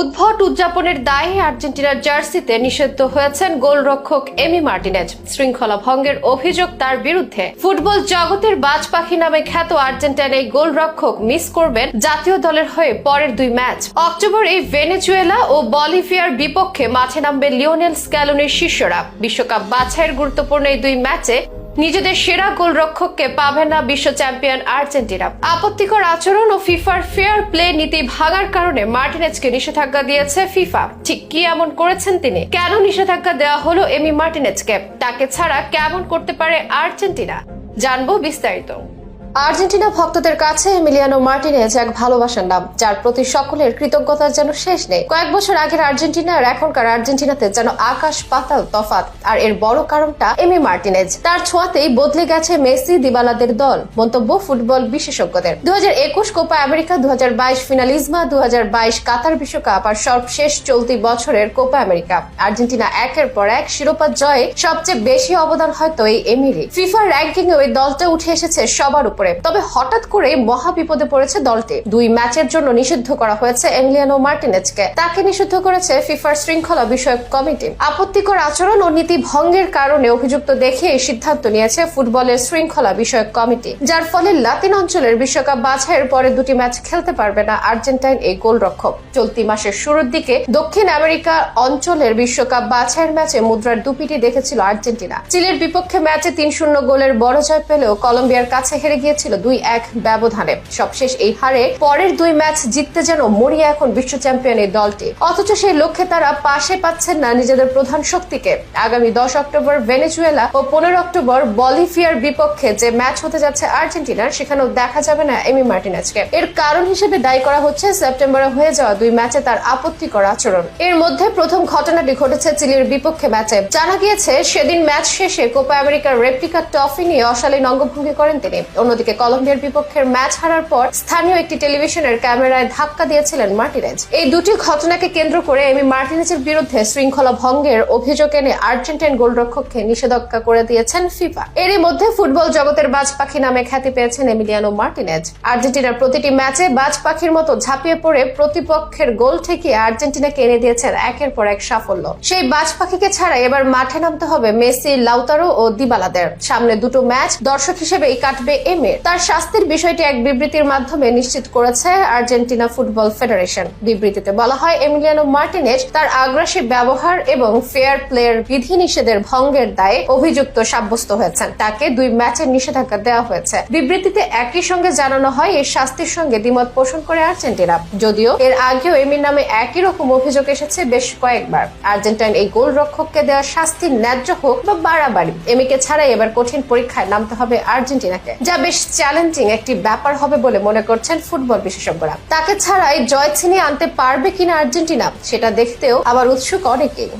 উদ্ভট উদযাপনের দায়ে আর্জেন্টিনার জার্সিতে নিষিদ্ধ হয়েছেন গোলরক্ষক এমি মার্টিনেজ। শৃঙ্খলা ভঙ্গের অভিযোগ তার বিরুদ্ধে। ফুটবল জগতের বাজ পাখি নামে খ্যাত আর্জেন্টিনার এই গোলরক্ষক মিস করবেন জাতীয় দলের হয়ে পরের দুই ম্যাচ। অক্টোবর এই ভেনেজুয়েলা ও বলিভিয়ার বিপক্ষে মাঠে নামবে লিওনেল স্ক্যালোনির শিষ্যরা। বিশ্বকাপ বাছাইয়ের গুরুত্বপূর্ণ এই দুই ম্যাচে নিজেদের সেরা গোলরক্ষককে পাবে না বিশ্ব চ্যাম্পিয়ন আর্জেন্টিনা। আপত্তিকর আচরণ ও ফিফার ফেয়ার প্লে নীতি ভাঙার কারণে মার্টিনেজকে নিষেধাজ্ঞা দিয়েছে ফিফা। ঠিক কি এমন করেছেন তিনি? কেন নিষেধাজ্ঞা দেওয়া হলো এমি মার্টিনেজকে? তাকে ছাড়া কেমন করতে পারে আর্জেন্টিনা? জানব বিস্তারিত। আর্জেন্টিনা ভক্তদের কাছে এমিলিয়ানো মার্টিনেজ এক ভালোবাসার নাম, যার প্রতি সকলের কৃতজ্ঞতার যেন শেষ নেই। কয়েক বছর আগের আর্জেন্টিনা আর এখনকার আর্জেন্টিনাতে যেন আকাশ পাতাল তফাত আর এর বড় কারণটা এমি মার্টিনেজ। তার ছোঁয়াতেই বদলে গেছে মেসি দিবালাদের দল, মন্তব্য ফুটবল বিশেষজ্ঞদের। দু কোপা আমেরিকা দু হাজার বাইশ ফিনালিজমা দু হাজার বাইশ কাতার বিশ্বকাপ, আর সর্বশেষ চলতি বছরের কোপা আমেরিকা। আর্জেন্টিনা একের পর এক শিরোপা জয়ে সবচেয়ে বেশি অবদান হয়তো এই এমিরি। ফিফার র্যাঙ্কিং ওই দলটা উঠে এসেছে সবার উপরে। তবে হঠাৎ করে মহা বিপদে পড়েছে দলটি। দুই ম্যাচের জন্য নিষিদ্ধ করা হয়েছে এমিলিয়ানো মার্টিনেজকে। তাকে নিষিদ্ধ করেছে ফিফার শৃঙ্খলা বিষয়ক কমিটি। আপত্তিকর আচরণ ও নীতি ভঙ্গের কারণে অভিযুক্ত দেখে এই সিদ্ধান্ত নিয়েছে ফুটবলের শৃঙ্খলা বিষয়ক কমিটি। যার ফলে লাতিন অঞ্চলের বিশ্বকাপ বাছাইয়ের পরে দুটি ম্যাচ খেলতে পারবে না আর্জেন্টাইন এই গোলরক্ষক। চলতি মাসের শুরুর দিকে দক্ষিণ আমেরিকা অঞ্চলের বিশ্বকাপ বাছাইয়ের ম্যাচে মুদ্রার দুপিটি দেখেছিল আর্জেন্টিনা। চিলের বিপক্ষে ম্যাচে তিন শূন্য গোলের বড় জয় পেলেও কলম্বিয়ার কাছে হেরে গিয়েছিল দুই এক ব্যবধানে। সবশেষ এই হারে পরের দুই ম্যাচ জিততে যেন মরিয়া এখন বিশ্ব চ্যাম্পিয়ন এই দলটি। অথচ সেই লক্ষ্যে তারা পাশে পাচ্ছেন না নিজেদের প্রধান শক্তিকে। আগামী দশ অক্টোবর ভেনেজুয়েলা ও পনেরো অক্টোবর বলিভিয়ার বিপক্ষে যে ম্যাচ হতে যাচ্ছে আর্জেন্টিনার, সেখানেও দেখা যাবে না এমি মার্টিনেজকে। এর কারণ হিসেবে দায়ী করা হচ্ছে সেপ্টেম্বরে হয়ে যাওয়া দুই ম্যাচে তার আপত্তিকর আচরণ। এর মধ্যে প্রথম ঘটনাটি ঘটেছে চিলির বিপক্ষে ম্যাচে। জানা গিয়েছে, সেদিন ম্যাচ শেষে কোপা আমেরিকার রেপ্লিকা ট্রফি নিয়ে অশালীন অঙ্গভঙ্গি করেন তিনি। অন্যদিকে কলম্বিয়ার বিপক্ষের ম্যাচ হারার পর স্থানীয় একটি টেলিভিশনের ক্যামেরায় ধাক্কা দিয়েছিলেন মার্টিনেজ। এই দুটি ঘটনাকে কেন্দ্র করে এমি মার্টিনেজের বিরুদ্ধে শৃঙ্খলা ভঙ্গের অভিযোগ এনে আর্জেন্টাইন গোলরক্ষককে নিষেধাজ্ঞা করে দিয়েছেন ফিফা। এরই মধ্যে ফুটবল জগতের বাজ পাখি নামে খ্যাতি পেয়েছেন এমিলিয়ানো মার্টিনেজ। আর্জেন্টিনার প্রতিটি ম্যাচে বাজ পাখির মতো ঝাঁপিয়ে পড়ে প্রতিপক্ষের গোল ঠেকিয়ে আর্জেন্টিনাকে এনে দিয়েছেন একের পর এক সাফল্য। সেই বাজ পাখিকে ছাড়া এবার মাঠে নামতে হবে মেসি, লাউতারো ও দিবালাদের। সামনে দুটো ম্যাচ দর্শক হিসেবেই কাটবে তার শাস্তির বিষয়টি এক বিবৃতির মাধ্যমে নিশ্চিত করেছে আর্জেন্টিনা ফুটবল ফেডারেশন। বিবৃতিতে বলা হয়, এমিলিয়ানো মার্টিনেজ তার আগ্রাসী ব্যবহার এবং ফেয়ার প্লের বিধিনিষেধের ভঙ্গের দায়ে অভিযুক্ত সাব্যস্ত হয়েছেন। তাকে দুই ম্যাচের নিষেধাজ্ঞা দেওয়া হয়েছে। বিবৃতিতে একই সঙ্গে জানানো হয় এই শাস্তির সঙ্গে দ্বিমত পোষণ করে আর্জেন্টিনা। যদিও এর আগেও এমির নামে একই রকম অভিযোগ এসেছে বেশ কয়েকবার। আর্জেন্টাইন এই গোল রক্ষককে দেওয়া শাস্তি ন্যায্য হোক বা বাড়াবাড়ি, এমিকে ছাড়াই এবার কঠিন পরীক্ষায় নামতে হবে আর্জেন্টিনাকে, যা বেশ চ্যালেঞ্জিং একটি ব্যাপার হবে বলে মনে করছেন ফুটবল বিশেষজ্ঞরা। তাকে ছাড়াই জয় ছিনিয়ে আনতে পারবে কিনা আর্জেন্টিনা, সেটা দেখতেও আবার উৎসুক অনেকেই।